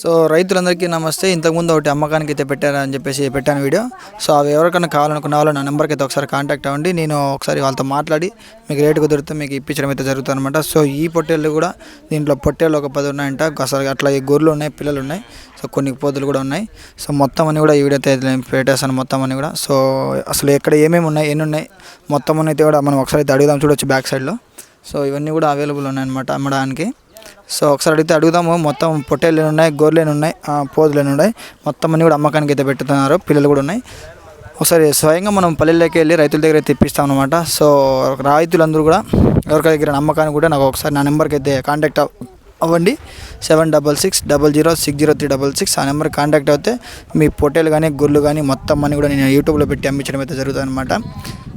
So రైతులందరికీ నమస్తే. ఇంతకుముందు ఒకటి అమ్మకానికి అయితే పెట్టారని చెప్పేసి పెట్టాను వీడియో. సో అవి ఎవరికైనా కావాలనుకున్న వాళ్ళు నా నెంబర్కి అయితే ఒకసారి కాంటాక్ట్ అవ్వండి. నేను ఒకసారి వాళ్ళతో మాట్లాడి మీకు రేటు కుదిరితే మీకు ఇప్పించడం అయితే జరుగుతుంది అనమాట సో ఈ పొట్టేళ్ళు కూడా దీంట్లో పొట్టేళ్ళు ఒక పది ఉన్నాయంట. అసలు అట్లా ఈ గొర్రెలు ఉన్నాయి పిల్లలు ఉన్నాయి. సో కొన్ని పోతులు కూడా ఉన్నాయి. సో మొత్తం అన్ని కూడా ఈ వీడియో అయితే నేను పెట్టేస్తాను మొత్తం అన్ని కూడా. సో అసలు ఎక్కడ ఏమేమి ఉన్నాయి ఎన్ని ఉన్నాయి మొత్తం అన్ని అయితే కూడా మనం ఒకసారి అయితే అడుగుదాం. చూడొచ్చు బ్యాక్ సైడ్లో. సో ఇవన్నీ కూడా అవైలబుల్ ఉన్నాయన్నమాట అమ్మడానికి. సో ఒకసారి అడిగితే అడుగుదాము. మొత్తం పొట్టేలు ఉన్నాయి గోర్లు ఉన్నాయి పోదులు ఉన్నాయి. మొత్తం అన్ని కూడా అమ్మకానికి అయితే పెట్టుతున్నారు. పిల్లలు కూడా ఉన్నాయి. ఒకసారి స్వయంగా మనం పల్లెల్లోకి వెళ్ళి రైతుల దగ్గర అయితే అనమాట సో రైతులందరూ కూడా ఎవరికి దగ్గర నమ్మకాన్ని కూడా నాకు ఒకసారి నా నెంబర్కి అయితే కాంటాక్ట్ అవ్వండి. Seven double six double zero six zero three double six ఆ నెంబర్కి కాంటాక్ట్ అవుతే మీ పొట్టేలు కానీ గొర్రెలు కానీ మొత్తం అన్ని కూడా నేను యూట్యూబ్లో పెట్టి అమ్మించడం అయితే జరుగుతుందన్నమాట.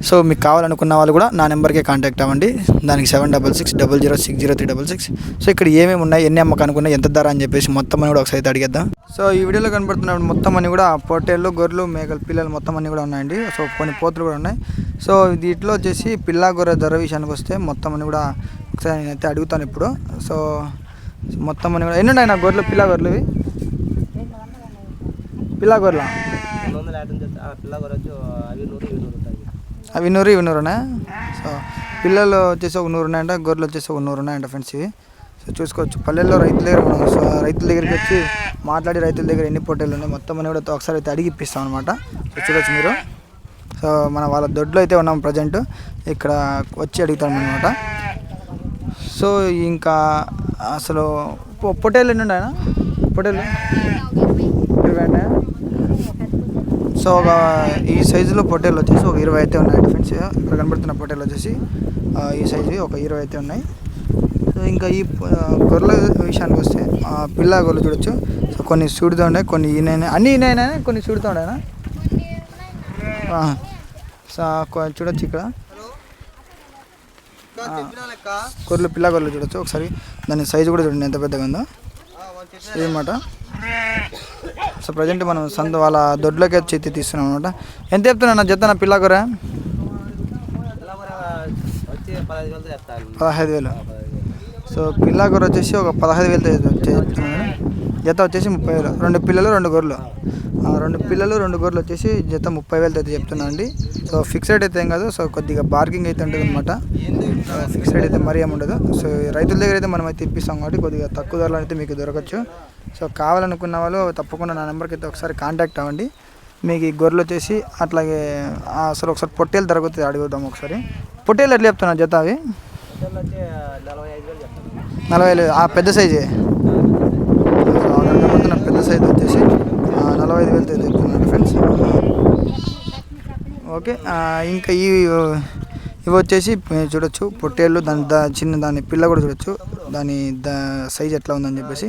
సో మీకు కావాలనుకున్న వాళ్ళు కూడా నా నెంబర్కే కాంటాక్ట్ అవ్వండి. దానికి seven double six double zero six zero three double six. So ఇక్కడ ఏమేమి ఉన్నాయి ఎన్ని అమ్మకానికి ఉన్నాయి ఎంత ధర అని చెప్పేసి మొత్తం అని కూడా ఒకసారి అయితే అడిగేద్దాం. సో ఈ వీడియోలో కనబడుతున్న మొత్తం అన్ని కూడా పొట్టేళ్ళు గొర్రెలు మేకలు పిల్లలు మొత్తం అన్ని కూడా ఉన్నాయండి. సో కొన్ని పోతులు కూడా ఉన్నాయి. సో దీంట్లో వచ్చేసి పిల్ల గొర్రె ధర విషయానికి వస్తే మొత్తం అన్ని కూడా ఒకసారి నేనైతే అడుగుతాను ఇప్పుడు. సో మొత్తం అన్ని కూడా. ఎన్ని ఉన్నాయి నా గొర్రెలు? పిల్ల గొర్రెలు ఇవి? పిల్ల గొర్రెలు? ఆ అవి నూరు ఇవి అవి నూరు ఇవి నూరునా? సో పిల్లలు వచ్చేసి ఒక నూరు ఉన్నాయంట గొర్రెలు వచ్చేసి ఒక నూరు ఉన్నాయంట ఫ్రెండ్స్ ఇవి. సో చూసుకోవచ్చు. పల్లెల్లో రైతుల దగ్గర మనం సో రైతుల దగ్గరికి వచ్చి మాట్లాడి రైతుల దగ్గర ఎన్ని పొట్టేలు ఉన్నాయి మొత్తం అని కూడా ఒకసారి అయితే అడిగి ఇప్పిస్తాం అనమాట సో చూడొచ్చు మీరు. సో మన వాళ్ళ దొడ్లో అయితే ఉన్నాం ప్రజెంట్. ఇక్కడ వచ్చి అడుగుతాం అనమాట సో ఇంకా అసలు పొ- పొట్టేలు ఎన్ని ఇరవై ఉన్నాయా సో ఒక ఈ సైజులో పొట్టేలు వచ్చేసి ఒక ఇరవై అయితే ఉన్నాయి ఫ్రెండ్స్ ఇక్కడ కనబడుతున్న పొట్టేలు వచ్చేసి ఈ సైజు ఒక ఇరవై అయితే ఉన్నాయి. సో ఇంకా ఈ గొర్రెల విషయానికి వస్తే పిల్ల గొర్రెలు చూడొచ్చు. సో కొన్ని సూడుతూ ఉన్నాయి కొన్ని ఈయన అన్ని ఈయన కొన్ని సూడుతూ ఉన్నాయనా? ఆ, సో చూడొచ్చు ఇక్కడ. గొర్రెలు పిల్ల గొర్రెలు చూడొచ్చు. ఒకసారి దాని సైజు కూడా చూడండి ఎంత పెద్దగా ఉందో. ఇదన్నమాట సో ప్రజెంట్ మనం సంత వాళ్ళ దొడ్లోకి వచ్చి తీస్తున్నాం అనమాట ఎంత చెప్తున్నా జత నా పిల్ల కూర పదహైదు చెప్తాను వేలు వేలు. సో పిల్ల కూర వచ్చేసి ఒక పదహైదు వేలతో చెప్తున్నాను. జత వచ్చేసి ముప్పై వేలు. రెండు పిల్లలు రెండు గొర్రెలు. రెండు పిల్లలు రెండు గొర్రెలు వచ్చేసి జత ముప్పై వేలతో అయితే చెప్తున్నాను అండి. సో ఫిక్స్డ్ అయితే ఏం కాదు. సో కొద్దిగా బార్గింగ్ అయితే ఉంటుంది అనమాట ఫిక్స్డ్ అయితే మరీ ఏమి ఉండదు. సో రైతుల దగ్గర అయితే మనం అయితే ఇప్పిస్తాం కాబట్టి కొద్దిగా తక్కువ ధరలో అయితే మీకు దొరకచ్చు. సో కావాలనుకున్న వాళ్ళు తప్పకుండా నా నెంబర్కి అయితే ఒకసారి కాంటాక్ట్ అవ్వండి. మీకు ఈ గొర్రెలు వచ్చేసి అట్లాగే అసలు ఒకసారి పొట్టేలు దొరుకుతుంది అడుగుదాం ఒకసారి. పొట్టేలు ఎట్లా చెప్తున్నా జత అవి? నలభై ఐదు వేలు చెప్తాను నలభై వేలు. ఆ పెద్ద సైజే గంగపడుతున్న పెద్ద సైజ్ వచ్చేసి నలభై ఐదు వేలతో చెప్తున్నాను ఫ్రెండ్స్ ఓకే ఇంకా ఈ ఇవి వచ్చేసి చూడొచ్చు పొట్టేళ్ళు దాని దా చిన్న దాని పిల్ల కూడా చూడొచ్చు. దాని దా సైజ్ ఎట్లా ఉందని చెప్పేసి.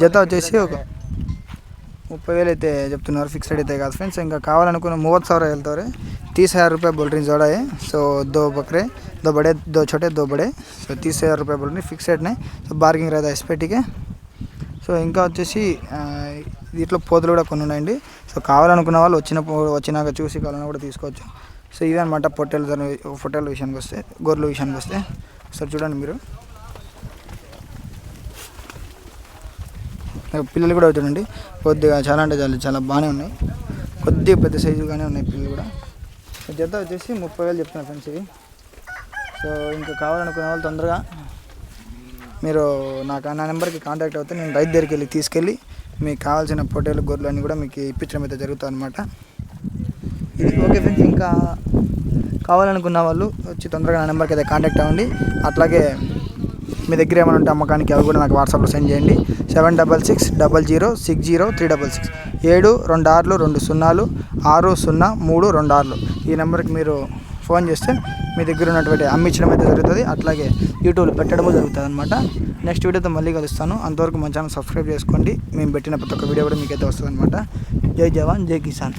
జత వచ్చేసి ఒక ముప్పై వేలు అయితే చెప్తున్నారు ఫిక్స్డ్ అయితే కాదు ఫ్రెండ్స్ ఇంకా కావాలనుకున్న మూవత్ ಸಾವಿರ ಹೇಳ್ತವ್ರೆ ತೀಸ್ ಹಜಾರ್ ರೂಪಾಯಿ ಬೋಲ್ರಿ సో దో బక్రే దో బడే దో చోటే దో బడే. సో ಸೊ హజార్ రూపాయ ರೂಪಾಯಿ ಬೋಲ್ರಿ ఫిక్స్డ్నే సో బార్గింగ్ ರೈತ ఎస్పెట్టికే సో ఇంకా వచ్చేసి దీంట్లో పోతులు కూడా కొన్ని ఉన్నాయండి. సో కావాలనుకున్న వాళ్ళు వచ్చినప్పుడు వచ్చినాక చూసి కావాలన్నా కూడా తీసుకోవచ్చు. సో ఇవి అనమాట పొట్టెలు పొట్టెల విషయానికి వస్తే గొర్రెల విషయానికి వస్తే. సార్ చూడండి మీరు. పిల్లలు కూడా చూడండి కొద్దిగా చాలా అంటే చాలా చాలా బాగానే ఉన్నాయి. కొద్దిగా పెద్ద సైజుగానే ఉన్నాయి పిల్లలు కూడా. జత వచ్చేసి ముప్పై వేలు చెప్తున్నారు ఫ్రెండ్స్ ఇవి. సో ఇంకా కావాలనుకునే వాళ్ళు తొందరగా మీరు నాకు నా నెంబర్కి కాంటాక్ట్ అవుతే నేను రైతు దగ్గరికి వెళ్ళి తీసుకెళ్ళి మీకు కావాల్సిన పొట్టేలు గొర్రెలు అన్నీ కూడా మీకు ఇప్పించడం అయితే జరుగుతుంది అనమాట ఇది ఓకే ఫ్రెండ్స్ ఇంకా కావాలనుకున్న వాళ్ళు వచ్చి తొందరగా నా నెంబర్కి అయితే కాంటాక్ట్ అవ్వండి. అట్లాగే మీ దగ్గర ఏమైనా ఉంటే అమ్మకానికి అవి కూడా నాకు వాట్సాప్లో సెండ్ చేయండి. Seven double six double zero six zero three double six. ఏడు రెండు ఆరులు రెండు సున్నాలు ఆరు సున్నా మూడు రెండు ఆరులు. ఈ నెంబర్కి మీరు ఫోన్ చేస్తే మీ దగ్గర ఉన్నటువంటి అమ్మించడం అయితే జరుగుతుంది. అట్లాగే యూట్యూబ్లో పెట్టడము జరుగుతుంది అనమాట నెక్స్ట్ వీడియోతో మళ్ళీ కలుస్తాను. అంతవరకు మన ఛానల్ సబ్స్క్రైబ్ చేసుకోండి. మేము పెట్టిన ప్రతి ఒక్క వీడియో కూడా మీకైతే వస్తుంది అనమాట జై జవాన్ జై కిసాన్.